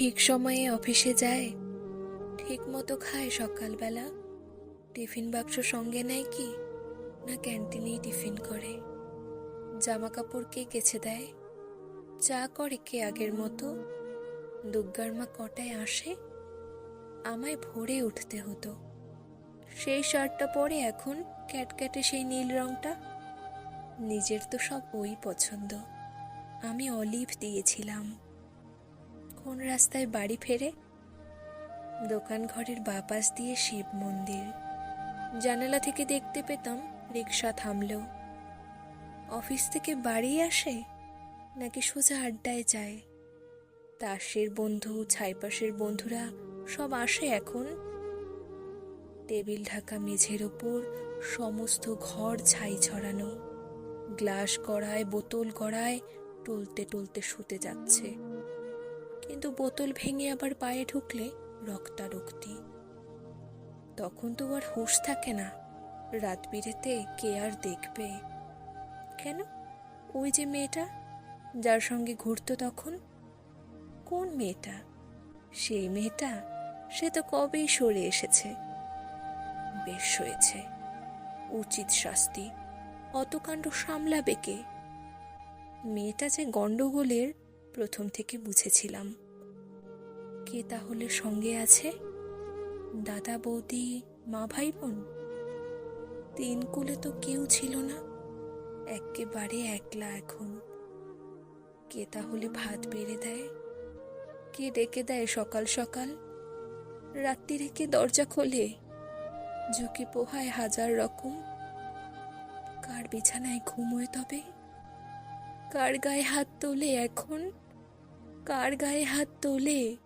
ঠিক সময়ে অফিসে যায়, ঠিক মতো খায় সকালবেলা। টিফিন বাক্স সঙ্গে নেয় কি? না ক্যান্টিনেই টিফিন করে। জামা কাপড় কে কেছে দেয়? চা করে কে আগের মতো? দুর্গার মা কটায় আসে? আমায় ভোরে উঠতে হতো। সেই শার্টটা পরে এখন ক্যাটক্যাটে সেই নীল রংটা। নিজের তো সব ওই পছন্দ। আমি অলিভ দিয়েছিলাম। কোন রাস্তায় বাড়ি ফেরে? দোকান ঘরের বাপাস দিয়ে শিব মন্দির। জানালা থেকে দেখতে পেতাম রিক্সা থামলো। অফিস থেকে বাড়ি আসে নাকি সোজা আড্ডায় যায়? তাসের বন্ধু, ছাইপাশের বন্ধুরা সব আসে এখন। টেবিল ঢাকা মেঝের ওপর সমস্ত ঘর ছাই ছড়ানো। গ্লাস গড়ায়, বোতল গড়ায়, টলতে টলতে শুতে যাচ্ছে। কিন্তু বোতল ভেঙে আবার পায়ে ঢুকলে রক্তারক্তি। তখন তো আর হুঁশ থাকে না, রাত বিরেতে কে আর দেখবে। কেন? ওই যে মেয়েটা, যার সঙ্গে ঘুরতো তখন? কোন মেয়েটা? সেই মেয়েটা? সে তো কবেই সরে এসেছে। বেশ হয়েছে। উচিত শাস্তি। অত কাণ্ড সামলাবে কে? মেয়েটা যে গন্ডগোলের প্রথম থেকে বুঝেছিলাম। কে তাহলে সঙ্গে আছে? দাদা, বৌদি, মা ভাই বোন তিন কুলে তো কেউ ছিল না। একেবারে একলা এখন। কে তাহলে ভাত বেড়ে দেয়? কে ডেকে দেয় সকাল সকাল? রাত্রিরে কে দরজা খোলে? ঝুঁকি পোহায় হাজার রকম। কার বিছানায় ঘুমোয় তবে? কার গায়ে হাত তোলে এখন? কার গায়ে হাত তোলে?